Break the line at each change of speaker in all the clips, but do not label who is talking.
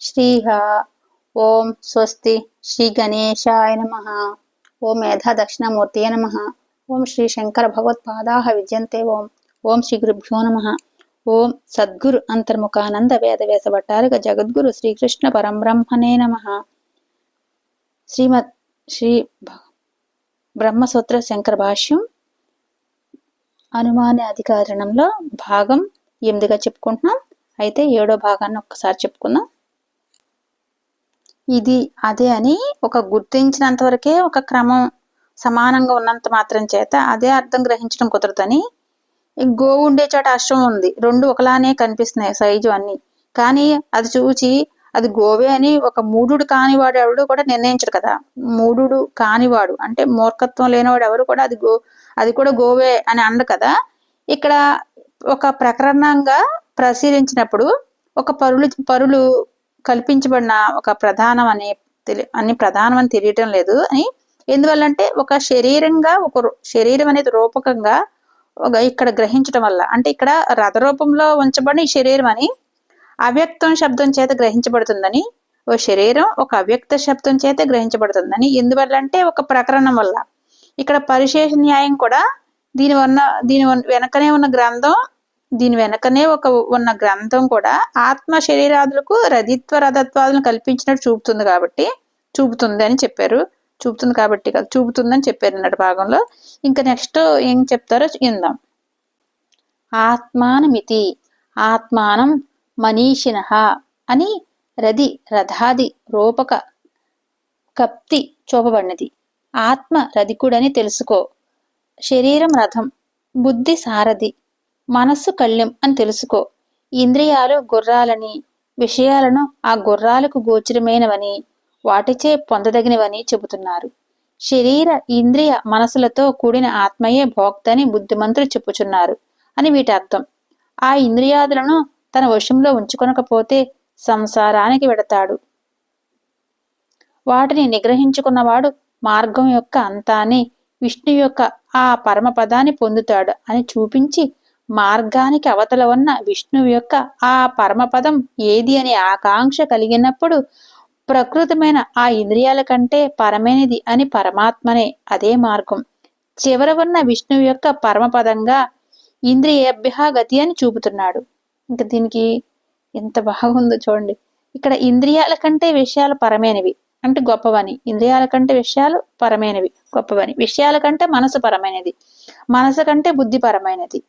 శ్రీహ ఓం స్వస్తి శ్రీ గణేశాయ నమ ఓం మేధా దక్షిణామూర్తియ నమ ఓం శ్రీ శంకర భగవత్పాదా విద్యంతే ఓం ఓం శ్రీ గురుభ్యో నమ ఓం సద్గురు అంతర్ముఖానంద వేద వేస జగద్గురు శ్రీకృష్ణ పరంబ్రహ్మణే నమ శ్రీమద్ శ్రీ భ- బ్రహ్మసూత్ర శంకర భాష్యం అనుమాన అధికారణంలో భాగం ఎనిమిదిగా చెప్పుకుంటున్నాం. అయితే ఏడో భాగాన్ని ఒక్కసారి చెప్పుకుందాం. ఇది అదే అని ఒక గుర్తించినంత వరకే ఒక క్రమం సమానంగా ఉన్నంత మాత్రం చేత అదే అర్థం గ్రహించడం కుదరదని. గోవు ఉండే చోట అశ్వం ఉంది. రెండు ఒకలానే కనిపిస్తున్నాయి సైజు అన్ని. కానీ అది చూచి అది గోవే అని ఒక మూఢుడు కానివాడు ఎవడు కూడా నిర్ణయించడు కదా. మూఢుడు కానివాడు అంటే మూర్ఖత్వం లేనివాడు ఎవరు కూడా అది గో అది కూడా గోవే అని అండ కదా. ఇక్కడ ఒక ప్రకరణంగా పరిశీలించినప్పుడు ఒక పరులు పరులు కల్పించబడిన ఒక ప్రధానం అనే తెలి అని ప్రధానం అని తెలియటం లేదు. అని ఎందువల్లంటే ఒక శరీరంగా ఒక శరీరం అనేది రూపకంగా ఒక ఇక్కడ గ్రహించడం వల్ల అంటే ఇక్కడ రథరూపంలో ఉంచబడిన ఈ శరీరం అని అవ్యక్తం శబ్దం చేత గ్రహించబడుతుందని ఓ శరీరం ఒక అవ్యక్త శబ్దం చేత గ్రహించబడుతుందని ఎందువల్ల అంటే ఒక ప్రకరణం వల్ల. ఇక్కడ పరిశేష న్యాయం కూడా దీని వల్ల దీని వన్- వెనకనే ఉన్న గ్రంథం దీని వెనకనే ఒక ఉన్న గ్రంథం కూడా ఆత్మ శరీరాదులకు రధిత్వ రథత్వాదులను కల్పించినట్టు చూపుతుంది కాబట్టి చూపుతుంది అని చెప్పారు. చూపుతుంది కాబట్టి కాదు చూపుతుందని చెప్పారు అన్నట్టు భాగంలో. ఇంకా నెక్స్ట్ ఏం చెప్తారో ఇందాం ఆత్మానమితి ఆత్మానం మనీషిన అని రది రథాది రూపక కప్తి చూపబడినది. ఆత్మ రధికుడని తెలుసుకో. శరీరం రథం బుద్ధి సారథి మనస్సు కళ్ళెం అని తెలుసుకో. ఇంద్రియాలు గుర్రాలని విషయాలను ఆ గుర్రాలకు గోచరమైనవని వాటిచే పొందదగినవని చెబుతున్నారు. శరీర ఇంద్రియ మనసులతో కూడిన ఆత్మయే భోక్తని బుద్ధిమంతులు చెప్పుచున్నారు అని వీటి అర్థం. ఆ ఇంద్రియాదులను తన వశంలో ఉంచుకొనకపోతే సంసారానికి వెడతాడు. వాటిని నిగ్రహించుకున్నవాడు మార్గం యొక్క అంతాన్ని విష్ణు యొక్క ఆ పరమపదాన్ని పొందుతాడు అని చూపించి మార్గానికి అవతల ఉన్న విష్ణువు యొక్క ఆ పరమపదం ఏది అనే ఆకాంక్ష కలిగినప్పుడు ప్రకృతమైన ఆ ఇంద్రియాల కంటే పరమైనది అని పరమాత్మనే అదే మార్గం. చివర ఉన్న విష్ణువు యొక్క పరమపదంగా ఇంద్రియాభ్యాగతి అని చూపుతున్నాడు. ఇంకా దీనికి ఎంత బాగుందో చూడండి. ఇక్కడ ఇంద్రియాల కంటే విషయాలు పరమైనవి. అంటే గొప్పవని. ఇంద్రియాల కంటే విషయాలు పరమైనవి. గొప్పవని. విషయాల కంటే మనసు పరమైనది. మనసు కంటే బుద్ధిపరమైనది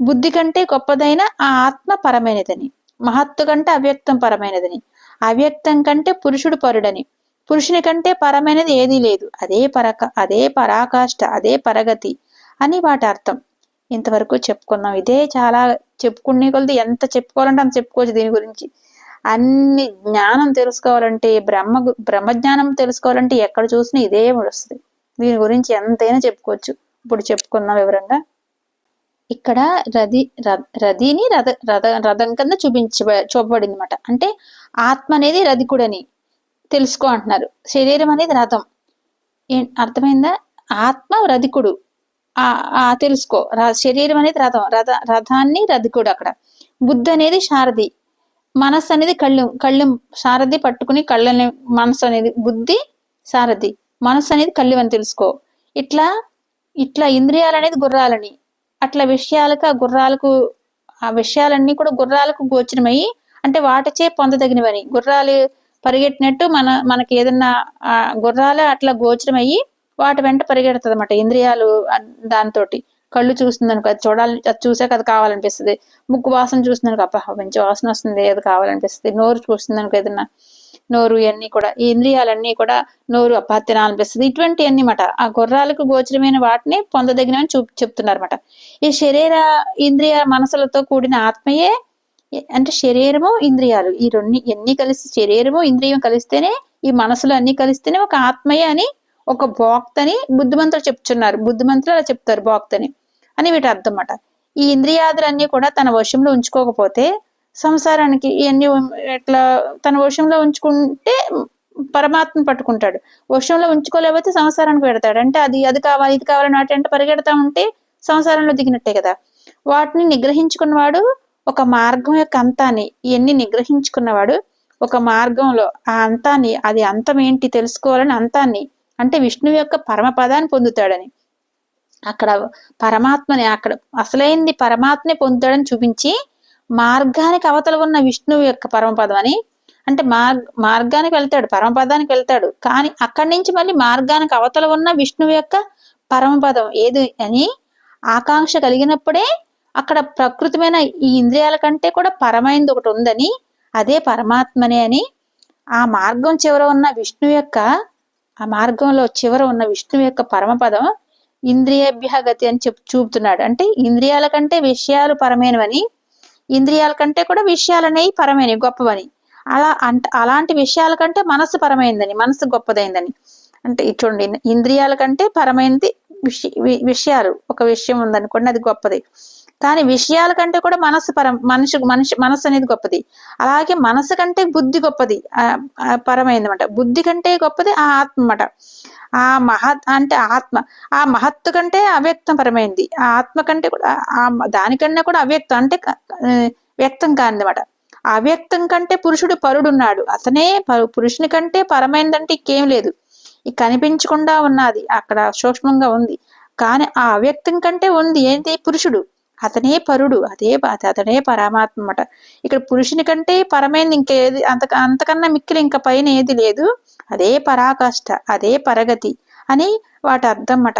బుద్ధి కంటే గొప్పదైన ఆ ఆత్మ పరమైనదని మహత్తు కంటే అవ్యక్తం పరమైనదని అవ్యక్తం కంటే పురుషుడు పరుడని పురుషుని కంటే పరమైనది ఏదీ లేదు. అదే పరక అదే పరాకాష్ట అదే పరగతి అని వాటి అర్థం. ఇంతవరకు చెప్పుకున్నాం. ఇదే చాలా చెప్పుకునే కొలది ఎంత చెప్పుకోవాలంటే అంత చెప్పుకోవచ్చు దీని గురించి. అన్ని జ్ఞానం తెలుసుకోవాలంటే బ్రహ్మ బ్రహ్మజ్ఞానం తెలుసుకోవాలంటే ఎక్కడ చూసినా ఇదే వస్తుంది. దీని గురించి ఎంతైనా చెప్పుకోవచ్చు. ఇప్పుడు చెప్పుకుందాం వివరంగా. ఇక్కడ రది ర- రథిని రథ రథ రథం కింద చూపించ చూపబడింది అనమాట అంటే ఆత్మ అనేది రధికుడని తెలుసుకో అంటున్నారు. శరీరం అనేది రథం. ఏ- అర్థమైందా? ఆత్మ రధికుడు. ఆ ఆ తెలుసుకో. ర- శరీరం అనేది రథం. రథ రథాన్ని రధికుడు అక్కడ. బుద్ధి అనేది శారథి మనస్సు అనేది కళ్ళు కళ్ళు సారథి పట్టుకుని కళ్ళని మనసు అనేది బుద్ధి సారథి మనసు అనేది కళ్ళు అని తెలుసుకో. ఇట్లా ఇట్లా ఇంద్రియాలు అనేది గుర్రాలని. అట్లా విషయాలకు ఆ గుర్రాలకు ఆ విషయాలన్నీ కూడా గుర్రాలకు గోచరమయ్యి అంటే వాటిచే పొందదగినవని. గుర్రాలు పరిగెట్టినట్టు మన మనకి ఏదన్నా ఆ గుర్రాలు అట్లా గోచరమయ్యి వాటి వెంట పరిగెడుతుంది అనమాట ఇంద్రియాలు దాంతో కళ్ళు చూస్తుందనుకో అది చూడాలి అది చూసాక అది కావాలనిపిస్తుంది. ముక్కు వాసన చూస్తుంది అనుకో అబ్బా మంచి వాసన వస్తుంది అది కావాలనిపిస్తుంది. నోరు చూస్తుంది అనుకో ఏదన్నా నోరు ఇవన్నీ కూడా ఈ ఇంద్రియాలన్నీ కూడా నోరు అబ్బా తినాలనిపిస్తుంది ఇటువంటి అన్నమాట ఆ గుర్రాలకు గోచరమైన వాటిని పొందదగినవని చూ చెప్తున్నారన్నమాట. ఈ శరీర ఇంద్రియ మనసులతో కూడిన ఆత్మయే అంటే శరీరము ఇంద్రియాలు ఈ రెండు ఎన్ని కలిసి శరీరము ఇంద్రియం కలిస్తేనే ఈ మనసులు అన్ని కలిస్తేనే ఒక ఆత్మయే అని ఒక భోక్తని బుద్ధిమంతులు చెప్తున్నారు. బుద్ధిమంతులు అలా చెప్తారు భోక్తని. అని వీటి అర్థం అన్నమాట ఈ ఇంద్రియాదులన్నీ కూడా తన వశంలో ఉంచుకోకపోతే సంసారానికి ఇవన్నీ ఇట్లా తన వశంలో ఉంచుకుంటే పరమాత్మ పట్టుకుంటాడు. వశంలో ఉంచుకోలేకపోతే సంసారానికి పెడతాడు. అంటే అది అది కావాలి ఇది కావాలని వాటి అంటే పరిగెడతా ఉంటే సంసారంలో దిగినట్టే కదా. వాటిని నిగ్రహించుకున్నవాడు ఒక మార్గం యొక్క అంతాన్ని ఇవన్నీ నిగ్రహించుకున్నవాడు ఒక మార్గంలో ఆ అంతాన్ని అది అంతం ఏంటి తెలుసుకోవాలని అంతాన్ని అంటే విష్ణువు యొక్క పరమపదాన్ని పొందుతాడని. అక్కడ పరమాత్మని అక్కడ అసలైంది పరమాత్మనే పొందుతాడని చూపించి మార్గానికి అవతల ఉన్న విష్ణువు యొక్క పరమపదం అని. అంటే మార్ మార్గానికి వెళ్తాడు పరమపదానికి వెళ్తాడు. కానీ అక్కడి నుంచి మళ్ళీ మార్గానికి అవతల ఉన్న విష్ణువు యొక్క పరమపదం ఏది అని ఆకాంక్ష కలిగినప్పుడే అక్కడ ప్రకృతిమైన ఈ ఇంద్రియాల కంటే కూడా పరమైంది ఒకటి ఉందని అదే పరమాత్మనే అని ఆ మార్గం చివర ఉన్న విష్ణు యొక్క ఆ మార్గంలో చివర ఉన్న విష్ణువు యొక్క పరమపదం ఇంద్రియభ్యగతి అని చెప్ చూపుతున్నాడు. అంటే ఇంద్రియాల కంటే విషయాలు పరమైనవని ఇంద్రియాల కంటే కూడా విషయాలనేవి పరమైనవి గొప్పవని. అలా అంట అలాంటి విషయాల కంటే మనసు పరమైందని మనసు గొప్పదైందని. అంటే చూడండి ఇంద్రియాల కంటే పరమైనది విషయాలు. ఒక విషయం ఉందనుకోండి అది గొప్పది. కానీ విషయాల కంటే కూడా మనసు పరం మనిషి మనిషి మనసు అనేది గొప్పది. అలాగే మనసు కంటే బుద్ధి గొప్పది. పరమైంది అనమాట బుద్ధి కంటే గొప్పది ఆ ఆత్మ అనమాట ఆ మహత్ అంటే ఆత్మ. ఆ మహత్తు కంటే అవ్యక్తం పరమైంది. ఆ ఆత్మ కంటే కూడా ఆ దానికన్నా కూడా అవ్యక్తం అంటే వ్యక్తం కానిదన్నమాట. అవ్యక్తం కంటే పురుషుడు పరుడున్నాడు. అతనే పురుషుని కంటే పరమైందంటే ఇంకేం లేదు. కనిపించకుండా ఉన్నది. అక్కడ సూక్ష్మంగా ఉంది. కానీ ఆ అవ్యక్తం కంటే ఉంది ఏంటి పురుషుడు? అతనే పరుడు అదే అతనే పరమాత్మ అన్నమాట ఇక్కడ పురుషుని కంటే పరమైంది ఇంకేది అంత అంతకన్నా మిక్కిలి ఇంకా పైన ఏది లేదు. అదే పరాకాష్ట అదే పరగతి అని వాటి అర్థం అన్నమాట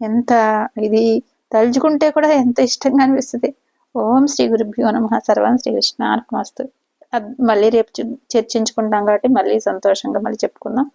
ఎంత ఇది తలుచుకుంటే కూడా ఎంత ఇష్టంగా అనిపిస్తుంది. ఓం శ్రీ గురుభ్యో నమ. సర్వం శ్రీకృష్ణ మస్తు మళ్ళీ రేపు చర్చించుకుంటాం కాబట్టి మళ్ళీ సంతోషంగా మళ్ళీ చెప్పుకుందాం.